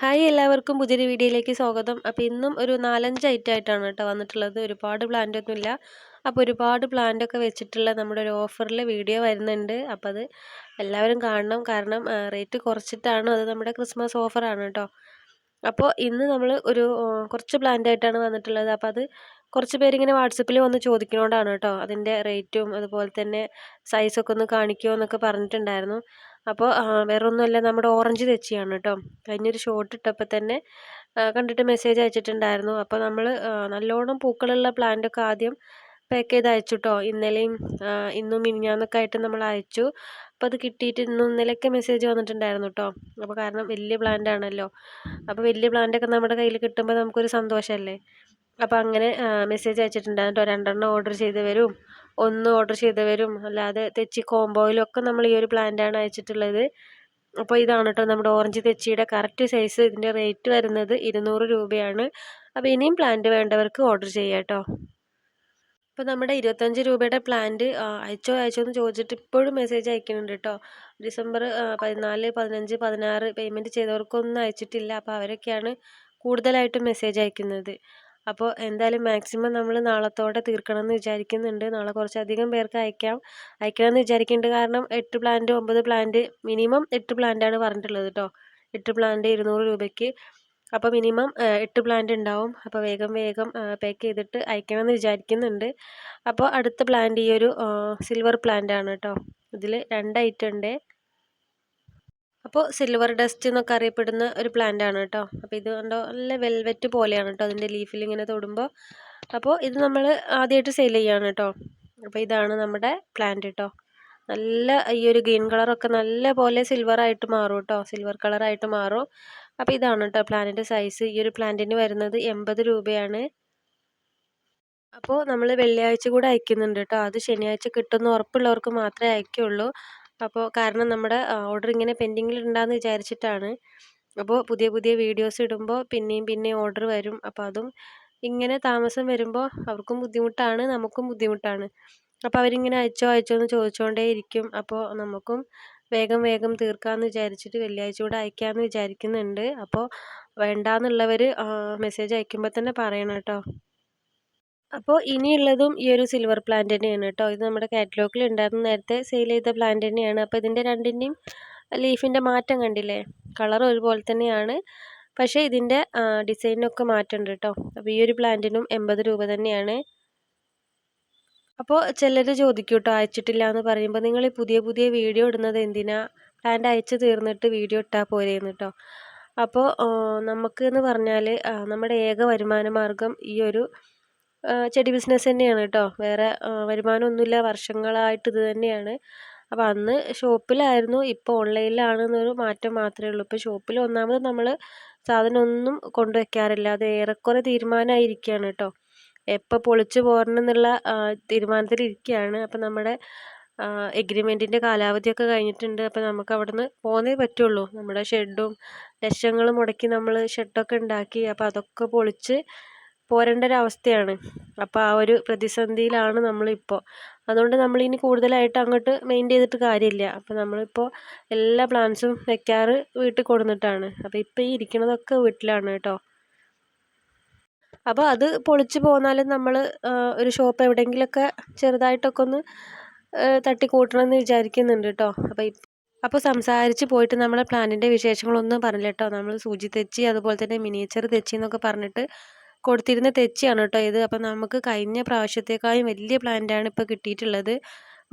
Hi എല്ലാവർക്കും പുതിയൊരു വീഡിയോയിലേക്ക് സ്വാഗതം. അപ്പോൾ ഇന്നും ഒരു നാലഞ്ച് ഐറ്റം ആയിട്ടാണ് കേട്ടോ വന്നിട്ടുള്ളത്. ഒരുപാട് പ്ലാന്റ് ഒന്നുമില്ല. അപ്പോൾ ഒരുപാട് പ്ലാന്റ് ഒക്കെ വെച്ചിട്ടുള്ള നമ്മുടെ ഒരു ഓഫറിൽ വീഡിയോ വരുന്നുണ്ട്. അപ്പോൾ അത് എല്ലാവരും കാണണം. കാരണം റേറ്റ് കുറച്ചിട്ടാണ് അത് നമ്മുടെ ക്രിസ്മസ് ഓഫറാണ് കേട്ടോ. അപ്പോൾ ഇന്ന് നമ്മൾ ഒരു കുറച്ച് പ്ലാന്റ് ആയിട്ടാണ് വന്നിട്ടുള്ളത്. അപ്പോൾ അത് കുറച്ച് പേരിങ്ങനെ വാട്സപ്പിൽ വന്ന് ചോദിക്കുന്നതുകൊണ്ടാണ് കേട്ടോ അതിന്റെ റേറ്റും അതുപോലെ തന്നെ സൈസൊക്കെ ഒന്ന് കാണിക്കുമോ എന്നൊക്കെ പറഞ്ഞിട്ടുണ്ടായിരുന്നു. അപ്പോൾ വേറൊന്നുമല്ല. നമ്മുടെ ഓറഞ്ച് തെച്ചിയാണ് കേട്ടോ കഴിഞ്ഞൊരു ഷോട്ട് ഇട്ടപ്പോൾ തന്നെ കണ്ടിട്ട് മെസ്സേജ് അയച്ചിട്ടുണ്ടായിരുന്നു. അപ്പോൾ നമ്മൾ നല്ലോണം പൂക്കളുള്ള പ്ലാന്റൊക്കെ ആദ്യം പാക്ക് ചെയ്ത് അയച്ചു കേട്ടോ ഇന്നലെയും ഇന്നും മിനിഞ്ഞാന്നൊക്കെ ആയിട്ട് നമ്മൾ അയച്ചു. അപ്പോൾ അത് കിട്ടിയിട്ട് ഇന്നും ഇന്നലെയൊക്കെ മെസ്സേജ് വന്നിട്ടുണ്ടായിരുന്നു കേട്ടോ അപ്പോൾ കാരണം വലിയ പ്ലാന്റ് ആണല്ലോ. അപ്പോൾ വലിയ പ്ലാന്റൊക്കെ നമ്മുടെ കയ്യിൽ കിട്ടുമ്പോൾ നമുക്കൊരു സന്തോഷമല്ലേ അപ്പോൾ അങ്ങനെ മെസ്സേജ് അയച്ചിട്ടുണ്ടായിരുന്നു കേട്ടോ രണ്ടെണ്ണം ഓർഡർ ചെയ്ത് ചെയ്തവരും ഒന്ന് ഓർഡർ ചെയ്തവരും അല്ലാതെ തെച്ചി കോംബോയിലും ഒക്കെ നമ്മൾ ഈ ഒരു പ്ലാന്റാണ് അയച്ചിട്ടുള്ളത്. അപ്പോൾ ഇതാണ് കേട്ടോ നമ്മുടെ ഓറഞ്ച് തെച്ചിയുടെ കറക്റ്റ് സൈസ് ഇതിന്റെ റേറ്റ് വരുന്നത് ഇരുന്നൂറ് രൂപയാണ്. അപ്പോൾ ഇനിയും പ്ലാന്റ് വേണ്ടവർക്ക് ഓർഡർ ചെയ്യാം കേട്ടോ അപ്പോൾ നമ്മുടെ ഇരുപത്തഞ്ച് രൂപയുടെ പ്ലാന്റ് അയച്ചോ അയച്ചോ എന്ന് ചോദിച്ചിട്ട് ഇപ്പോഴും മെസ്സേജ് അയക്കുന്നുണ്ട് കേട്ടോ ഡിസംബർ പതിനാല് പതിനഞ്ച് പതിനാറ് പേയ്മെന്റ് ചെയ്തവർക്കൊന്നും അയച്ചിട്ടില്ല. അപ്പോൾ അവരൊക്കെയാണ് കൂടുതലായിട്ടും മെസ്സേജ് അയക്കുന്നത്. അപ്പോൾ എന്തായാലും മാക്സിമം നമ്മൾ നാളത്തോടെ തീർക്കണം എന്ന് വിചാരിക്കുന്നുണ്ട്. നാളെ കുറച്ചധികം പേർക്ക് അയക്കാം. അയക്കണം എന്ന് വിചാരിക്കുന്നുണ്ട്. കാരണം എട്ട് പ്ലാന്റ് ഒമ്പത് പ്ലാന്റ് മിനിമം എട്ട് പ്ലാന്റാണ് പറഞ്ഞിട്ടുള്ളത് കേട്ടോ എട്ട് പ്ലാന്റ് ഇരുന്നൂറ് രൂപയ്ക്ക്. അപ്പോൾ മിനിമം എട്ട് പ്ലാന്റ് ഉണ്ടാവും. അപ്പോൾ വേഗം വേഗം പാക്ക് ചെയ്തിട്ട് അയക്കണം എന്ന് വിചാരിക്കുന്നുണ്ട്. അപ്പോൾ അടുത്ത പ്ലാന്റ് ഈ ഒരു സിൽവർ പ്ലാന്റ് ആണ് കേട്ടോ ഇതിൽ രണ്ട് ഐറ്റം ഉണ്ട്. അപ്പോൾ സിൽവർ ഡസ്റ്റ് എന്നൊക്കെ അറിയപ്പെടുന്ന ഒരു പ്ലാന്റ് ആണ് കേട്ടോ. അപ്പോൾ ഇത് കണ്ടോ നല്ല വെൽവെറ്റ് പോലെയാണ് കേട്ടോ അതിന്റെ ലീഫിൽ ഇങ്ങനെ തൊടുമ്പോൾ അപ്പോൾ ഇത് നമ്മൾ ആദ്യമായിട്ട് സെയിൽ ചെയ്യാണ് കേട്ടോ. അപ്പോൾ ഇതാണ് നമ്മുടെ പ്ലാന്റ് കേട്ടോ. നല്ല ഈ ഒരു ഗ്രീൻ കളറൊക്കെ നല്ല പോലെ സിൽവർ ആയിട്ട് മാറും കേട്ടോ. സിൽവർ കളറായിട്ട് മാറും. അപ്പോൾ ഇതാണ് കേട്ടോ പ്ലാന്റിന്റെ സൈസ് ഈ ഒരു പ്ലാന്റിന് വരുന്നത് എൺപത് രൂപയാണ്. അപ്പോൾ നമ്മൾ വെള്ളിയാഴ്ച കൂടെ അയക്കുന്നുണ്ട് കേട്ടോ. അത് ശനിയാഴ്ച കിട്ടുന്ന ഉറപ്പുള്ളവർക്ക് മാത്രമേ അയക്കുള്ളൂ. അപ്പോൾ കാരണം നമ്മുടെ ഓർഡർ ഇങ്ങനെ പെൻഡിങ്ങിൽ ഉണ്ടാകുന്ന വിചാരിച്ചിട്ടാണ്. അപ്പോൾ പുതിയ പുതിയ വീഡിയോസ് ഇടുമ്പോൾ പിന്നെയും പിന്നെയും ഓർഡർ വരും. അപ്പോൾ അതും ഇങ്ങനെ താമസം വരുമ്പോൾ അവർക്കും ബുദ്ധിമുട്ടാണ് നമുക്കും ബുദ്ധിമുട്ടാണ്. അപ്പോൾ അവരിങ്ങനെ അയച്ചോ അയച്ചോ എന്ന് ചോദിച്ചുകൊണ്ടേ ഇരിക്കും. അപ്പോൾ നമുക്കും വേഗം വേഗം തീർക്കാമെന്ന് വിചാരിച്ചിട്ട് വെള്ളിയാഴ്ച കൂടെ അയക്കാമെന്ന് വിചാരിക്കുന്നുണ്ട്. അപ്പോൾ വേണ്ടാന്നുള്ളവർ മെസ്സേജ് അയക്കുമ്പോൾ തന്നെ പറയണം കേട്ടോ. അപ്പോൾ ഇനിയുള്ളതും ഈ ഒരു സിൽവർ പ്ലാന്റ് തന്നെയാണ് കേട്ടോ. ഇത് നമ്മുടെ കാറ്റലോഗിൽ ഉണ്ടായിരുന്നു. നേരത്തെ സെയിൽ ചെയ്ത പ്ലാന്റ് തന്നെയാണ്. അപ്പോൾ ഇതിന്റെ രണ്ടിന്റെയും ലീഫിന്റെ മാറ്റം കണ്ടില്ലേ? കളർ ഒരുപോലെ തന്നെയാണ്. പക്ഷേ ഇതിന്റെ ഡിസൈനൊക്കെ മാറ്റമുണ്ട് കേട്ടോ. അപ്പോൾ ഈ ഒരു പ്ലാന്റിനും എൺപത് രൂപ തന്നെയാണ്. അപ്പോൾ ചിലർ ചോദിക്കും കേട്ടോ അയച്ചിട്ടില്ല എന്ന് പറയുമ്പോൾ നിങ്ങൾ ഈ പുതിയ പുതിയ വീഡിയോ ഇടുന്നത് എന്തിനാ? പ്ലാന്റ് അയച്ചു തീർന്നിട്ട് വീഡിയോ ഇട്ടാൽ പോരേന്ന് കേട്ടോ അപ്പോൾ നമുക്ക് എന്ന് പറഞ്ഞാൽ നമ്മുടെ ഏക വരുമാന മാർഗം ഈ ഒരു ചെടി ബിസിനസ് തന്നെയാണ് കേട്ടോ. വേറെ വരുമാനമൊന്നുമില്ല. വർഷങ്ങളായിട്ട് ഇത് തന്നെയാണ്. അപ്പോൾ അന്ന് ഷോപ്പിലായിരുന്നു. ഇപ്പോൾ ഓൺലൈനിലാണെന്നൊരു മാറ്റം മാത്രമേ ഉള്ളൂ. ഇപ്പോൾ ഷോപ്പിൽ ഒന്നാമത് നമ്മൾ സാധനമൊന്നും കൊണ്ടുവയ്ക്കാറില്ല. അത് ഏറെക്കുറെ തീരുമാനമായിരിക്കുകയാണ് കേട്ടോ. എപ്പോൾ പൊളിച്ച് പോരണം എന്നുള്ള തീരുമാനത്തിലിരിക്കുകയാണ്. അപ്പോൾ നമ്മുടെ എഗ്രിമെന്റിന്റെ കാലാവധിയൊക്കെ കഴിഞ്ഞിട്ടുണ്ട്. അപ്പോൾ നമുക്ക് അവിടെ നിന്ന് പോന്നേ പറ്റുള്ളൂ. നമ്മുടെ ഷെഡും ലക്ഷങ്ങൾ മുടക്കി നമ്മൾ ഷെഡൊക്കെ ഉണ്ടാക്കി. അപ്പോൾ അതൊക്കെ പൊളിച്ച് പോരേണ്ട ഒരു അവസ്ഥയാണ്. അപ്പോൾ ആ ഒരു പ്രതിസന്ധിയിലാണ് നമ്മളിപ്പോൾ അതുകൊണ്ട് നമ്മളിനി കൂടുതലായിട്ട് അങ്ങോട്ട് മെയിൻ ചെയ്തിട്ട് കാര്യമില്ല. അപ്പോൾ നമ്മളിപ്പോൾ എല്ലാ പ്ലാൻസും വെക്കാറ് വീട്ടിൽ കൊടുന്നിട്ടാണ് അപ്പോൾ ഇപ്പോൾ ഈ ഇരിക്കുന്നതൊക്കെ വീട്ടിലാണ് കേട്ടോ. അപ്പോൾ അത് പൊളിച്ച് പോന്നാലും നമ്മൾ ഒരു ഷോപ്പ് എവിടെയെങ്കിലുമൊക്കെ ചെറുതായിട്ടൊക്കെ ഒന്ന് തട്ടിക്കൂട്ടണമെന്ന് വിചാരിക്കുന്നുണ്ട് കേട്ടോ. അപ്പോൾ അപ്പോൾ സംസാരിച്ച് പോയിട്ട് നമ്മളെ പ്ലാനിന്റെ വിശേഷങ്ങളൊന്നും പറഞ്ഞില്ല കേട്ടോ. നമ്മൾ സൂചി തെച്ചി അതുപോലെ തന്നെ മിനിയേച്ചർ തെച്ചി എന്നൊക്കെ പറഞ്ഞിട്ട് കൊടുത്തിരുന്ന തെച്ചിയാണ് കേട്ടോ ഇത്. അപ്പം നമുക്ക് കഴിഞ്ഞ പ്രാവശ്യത്തേക്കാളും വലിയ പ്ലാന്റാണ് ഇപ്പോൾ കിട്ടിയിട്ടുള്ളത്.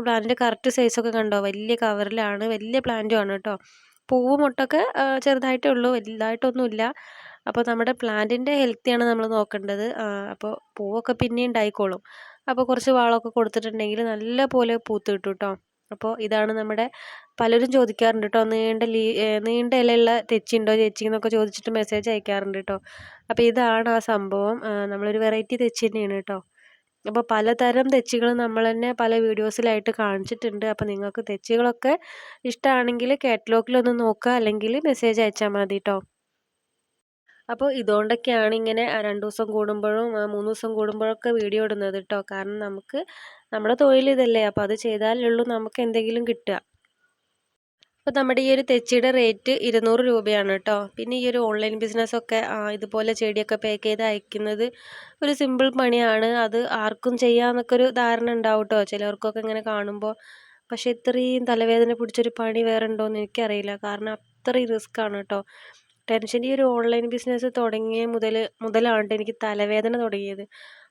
പ്ലാന്റിന്റെ കറക്റ്റ് സൈസൊക്കെ കണ്ടോ? വലിയ കവറിലാണ് വലിയ പ്ലാന്റുമാണ് കേട്ടോ. പൂവ് മുട്ടൊക്കെ ചെറുതായിട്ടേ ഉള്ളൂ വലുതായിട്ടൊന്നുമില്ല. അപ്പോൾ നമ്മുടെ പ്ലാന്റിന്റെ ഹെൽത്തിയാണ് നമ്മൾ നോക്കേണ്ടത്. അപ്പോൾ പൂവൊക്കെ പിന്നെയും ഉണ്ടായിക്കോളും. അപ്പോൾ കുറച്ച് വളമൊക്കെ കൊടുത്തിട്ടുണ്ടെങ്കിൽ നല്ല പോലെ പൂത്ത് കിട്ടും കേട്ടോ. അപ്പോൾ ഇതാണ് നമ്മുടെ പലരും ചോദിക്കാറുണ്ട് കേട്ടോ നീണ്ട ലീ നീണ്ട ഇലയുള്ള തെച്ചിയുണ്ടോ ചേച്ചി എന്നൊക്കെ ചോദിച്ചിട്ട് മെസ്സേജ് അയക്കാറുണ്ട് കേട്ടോ അപ്പോൾ ഇതാണ് ആ സംഭവം. നമ്മളൊരു വെറൈറ്റി തെച്ചി തന്നെയാണ് കേട്ടോ അപ്പോൾ പലതരം തെച്ചികൾ നമ്മൾ തന്നെ പല വീഡിയോസിലായിട്ട് കാണിച്ചിട്ടുണ്ട്. അപ്പോൾ നിങ്ങൾക്ക് തെച്ചികളൊക്കെ ഇഷ്ടമാണെങ്കിൽ കാറ്റലോഗിലൊന്ന് നോക്കുക അല്ലെങ്കിൽ മെസ്സേജ് അയച്ചാൽ മതി കേട്ടോ അപ്പോൾ ഇതുകൊണ്ടൊക്കെയാണ് ഇങ്ങനെ രണ്ട് ദിവസം കൂടുമ്പോഴും മൂന്ന് ദിവസം കൂടുമ്പോഴൊക്കെ വീഡിയോ ഇടുന്നത് കേട്ടോ കാരണം നമുക്ക് നമ്മുടെ തൊഴിൽ ഇതല്ലേ. അപ്പോൾ അത് ചെയ്താലേ ഉള്ളൂ നമുക്ക് എന്തെങ്കിലും കിട്ടുക. അപ്പോൾ നമ്മുടെ ഈ ഒരു തെച്ചിയുടെ റേറ്റ് ഇരുന്നൂറ് രൂപയാണ് കേട്ടോ പിന്നെ ഈ ഒരു ഓൺലൈൻ ബിസിനസ്സൊക്കെ ഇതുപോലെ ചെടിയൊക്കെ പാക്ക് ചെയ്ത് അയക്കുന്നത് ഒരു സിമ്പിൾ പണിയാണ്. അത് ആർക്കും ചെയ്യാമെന്നൊക്കെ ഒരു ധാരണ ഉണ്ടാവും കേട്ടോ ചിലർക്കൊക്കെ ഇങ്ങനെ കാണുമ്പോൾ പക്ഷേ ഇത്രയും തലവേദന പിടിച്ചൊരു പണി വേറെ ഉണ്ടോയെന്ന് എനിക്കറിയില്ല. കാരണം അത്രയും റിസ്ക്കാണ് കേട്ടോ ടെൻഷൻ ഈ ഒരു ഓൺലൈൻ ബിസിനസ് തുടങ്ങിയ മുതൽ മുതലാണ് എനിക്ക് തലവേദന തുടങ്ങിയത്.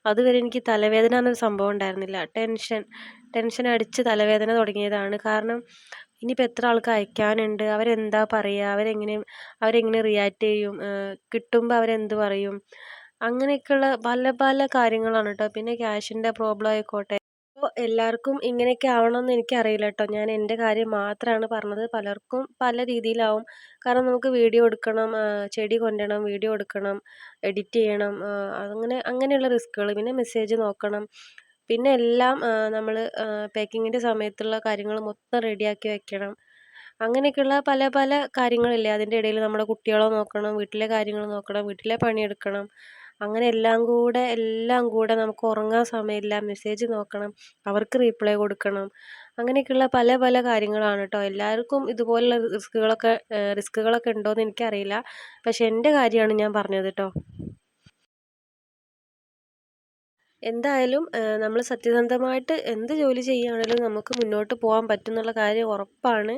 അതുവരെ എനിക്ക് തലവേദന എന്നൊരു സംഭവം ഉണ്ടായിരുന്നില്ല. ടെൻഷൻ ടെൻഷൻ അടിച്ച് തലവേദന തുടങ്ങിയതാണ്. കാരണം ഇനിയിപ്പോൾ എത്ര ആൾക്ക് അയക്കാനുണ്ട്? അവരെന്താ പറയുക അവരെങ്ങനെ അവരെങ്ങനെ റിയാക്ട് ചെയ്യും? കിട്ടുമ്പോൾ അവരെന്ത് പറയും? അങ്ങനെയൊക്കെയുള്ള പല പല കാര്യങ്ങളാണ് കേട്ടോ പിന്നെ ക്യാഷിന്റെ പ്രോബ്ലം ആയിക്കോട്ടെ. എല്ലാവർക്കും ഇങ്ങനെയൊക്കെ ആവണമെന്ന് എനിക്കറിയില്ല കേട്ടോ ഞാൻ എന്റെ കാര്യം മാത്രമാണ് പറഞ്ഞത്. പലർക്കും പല രീതിയിലാവും. കാരണം നമുക്ക് വീഡിയോ എടുക്കണം ചെടി കൊണ്ടണം വീഡിയോ എടുക്കണം എഡിറ്റ് ചെയ്യണം അങ്ങനെ അങ്ങനെയുള്ള റിസ്ക്കുകൾ. പിന്നെ മെസ്സേജ് നോക്കണം. പിന്നെ എല്ലാം നമ്മൾ പാക്കിങ്ങിന്റെ സമയത്തുള്ള കാര്യങ്ങൾ മൊത്തം റെഡിയാക്കി വെക്കണം. അങ്ങനെയൊക്കെയുള്ള പല പല കാര്യങ്ങളില്ലേ? അതിന്റെ ഇടയിൽ നമ്മുടെ കുട്ടികളെ നോക്കണം വീട്ടിലെ കാര്യങ്ങൾ നോക്കണം വീട്ടിലെ പണിയെടുക്കണം. അങ്ങനെ എല്ലാം കൂടെ എല്ലാം കൂടെ നമുക്ക് ഉറങ്ങാൻ സമയമില്ല. മെസ്സേജ് നോക്കണം അവർക്ക് റീപ്ലൈ കൊടുക്കണം. അങ്ങനെയൊക്കെയുള്ള പല പല കാര്യങ്ങളാണ് കേട്ടോ. എല്ലാവർക്കും ഇതുപോലുള്ള റിസ്ക്കുകളൊക്കെ റിസ്കുകളൊക്കെ ഉണ്ടോയെന്ന് എനിക്കറിയില്ല. പക്ഷെ എന്റെ കാര്യമാണ് ഞാൻ പറഞ്ഞത് കേട്ടോ. എന്തായാലും നമ്മൾ സത്യസന്ധമായിട്ട് എന്ത് ജോലി ചെയ്യുകയാണെങ്കിലും നമുക്ക് മുന്നോട്ട് പോകാൻ പറ്റുന്നുള്ള കാര്യം ഉറപ്പാണ്.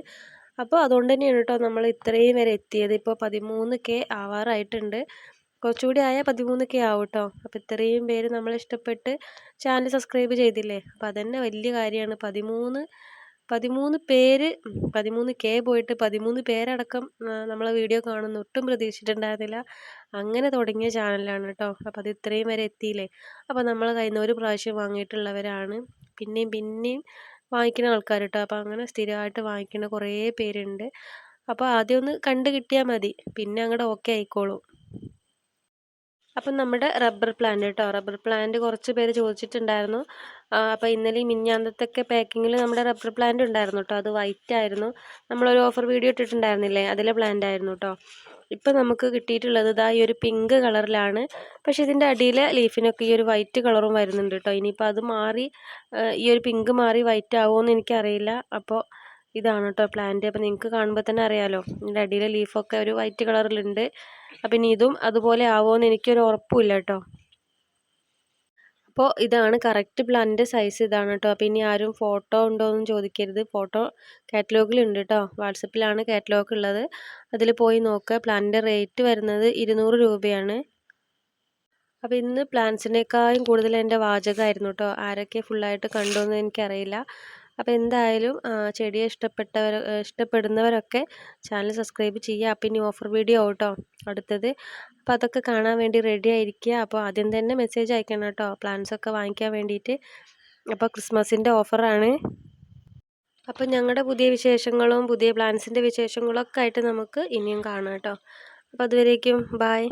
അപ്പോൾ അതുകൊണ്ട് തന്നെയാണ് കേട്ടോ നമ്മൾ ഇത്രയും വരെ എത്തിയത്. ഇപ്പോൾ പതിമൂന്ന് കെ ആവാറായിട്ടുണ്ട്. കുറച്ചുകൂടി ആയാൽ പതിമൂന്ന് കെ ആവും കേട്ടോ അപ്പോൾ ഇത്രയും പേര് നമ്മളെ ഇഷ്ടപ്പെട്ട് ചാനൽ സബ്സ്ക്രൈബ് ചെയ്തില്ലേ? അപ്പോൾ അതന്നെ വലിയ കാര്യമാണ് പതിമൂന്ന് പതിമൂന്ന് പേര് പതിമൂന്ന് കെ പോയിട്ട് പതിമൂന്ന് പേരടക്കം നമ്മളെ വീഡിയോ കാണുന്ന ഒട്ടും പ്രതീക്ഷിച്ചിട്ടുണ്ടായിരുന്നില്ല. അങ്ങനെ തുടങ്ങിയ ചാനലാണ് കേട്ടോ അപ്പോൾ അത് ഇത്രയും വരെ എത്തിയില്ലേ? അപ്പോൾ നമ്മൾ കയ്യിൽ ഒരു പ്രാവശ്യം വാങ്ങിയിട്ടുള്ളവരാണ്. പിന്നെയും പിന്നെയും വാങ്ങിക്കുന്ന ആൾക്കാർ കേട്ടോ അപ്പോൾ അങ്ങനെ സ്ഥിരമായിട്ട് വാങ്ങിക്കുന്ന കുറേ പേരുണ്ട്. അപ്പോൾ ആദ്യം ഒന്ന് കണ്ടു കിട്ടിയാൽ മതി. പിന്നെ അങ്ങോട്ട് ഓക്കെ ആയിക്കോളും. അപ്പം നമ്മുടെ റബ്ബർ പ്ലാന്റ് കേട്ടോ. റബ്ബർ പ്ലാന്റ് കുറച്ച് പേര് ചോദിച്ചിട്ടുണ്ടായിരുന്നു. അപ്പോൾ ഇന്നലെ മിഞ്ഞാന്തത്തൊക്കെ പാക്കിങ്ങിൽ നമ്മുടെ റബ്ബർ പ്ലാന്റ് ഉണ്ടായിരുന്നു കേട്ടോ. അത് വൈറ്റ് ആയിരുന്നു. നമ്മളൊരു ഓഫർ വീഡിയോ ഇട്ടിട്ടുണ്ടായിരുന്നില്ലേ? അതിലെ പ്ലാന്റ് ആയിരുന്നു കേട്ടോ. ഇപ്പം നമുക്ക് കിട്ടിയിട്ടുള്ളത് ഇതാ ഈ ഒരു പിങ്ക് കളറിലാണ് പക്ഷെ ഇതിന്റെ അടിയിലെ ലീഫിനൊക്കെ ഈ ഒരു വൈറ്റ് കളറും വരുന്നുണ്ട് കേട്ടോ. ഇനിയിപ്പോൾ അത് മാറി ഈ ഒരു പിങ്ക് മാറി വൈറ്റ് ആവുമോ എന്ന് എനിക്കറിയില്ല. അപ്പോൾ ഇതാണ് കേട്ടോ പ്ലാന്റ് അപ്പോൾ നിങ്ങൾക്ക് കാണുമ്പോൾ തന്നെ അറിയാമല്ലോ ഇതിന്റെ അടിയിലെ ലീഫൊക്കെ ഒരു വൈറ്റ് കളറിലുണ്ട് അപ്പം ഇനി ഇതും അതുപോലെ ആവുമോ എനിക്കൊരു ഉറപ്പുമില്ല കേട്ടോ അപ്പോൾ ഇതാണ് കറക്റ്റ് പ്ലാന്റ് സൈസ് ഇതാണ് കേട്ടോ അപ്പോൾ ഇനി ആരും ഫോട്ടോ ഉണ്ടോ എന്ന് ചോദിക്കരുത്. ഫോട്ടോ കാറ്റലോഗിലുണ്ട് കേട്ടോ വാട്സപ്പിലാണ് കാറ്റലോഗ് ഉള്ളത് അതിൽ പോയി നോക്കുക പ്ലാന്റിന്റെ റേറ്റ് വരുന്നത് ഇരുന്നൂറ് രൂപയാണ്. അപ്പോൾ ഇന്ന് പ്ലാന്റ്സിനേക്കാളും കൂടുതൽ എന്റെ വാചകമായിരുന്നു കേട്ടോ ആരൊക്കെ ഫുള്ളായിട്ട് കണ്ടു എന്ന് എനിക്കറിയില്ല. അപ്പോൾ എന്തായാലും ചെടിയെ ഇഷ്ടപ്പെട്ടവർ ഇഷ്ടപ്പെടുന്നവരൊക്കെ ചാനൽ സബ്സ്ക്രൈബ് ചെയ്യുക. അപ്പം ഇനി ഓഫർ വീഡിയോ കേട്ടോ അടുത്തത്. അപ്പോൾ അതൊക്കെ കാണാൻ വേണ്ടി റെഡി ആയിരിക്കുക. അപ്പോൾ ആദ്യം തന്നെ മെസ്സേജ് അയക്കണം കേട്ടോ. പ്ലാൻസൊക്കെ വാങ്ങിക്കാൻ വേണ്ടിയിട്ട്. അപ്പോൾ ക്രിസ്മസിന്റെ ഓഫറാണ് അപ്പം ഞങ്ങളുടെ പുതിയ വിശേഷങ്ങളും പുതിയ പ്ലാൻസിന്റെ വിശേഷങ്ങളൊക്കെ ആയിട്ട് നമുക്ക് ഇനിയും കാണാം കേട്ടോ. അപ്പോൾ അതുവരേക്കും ബായ്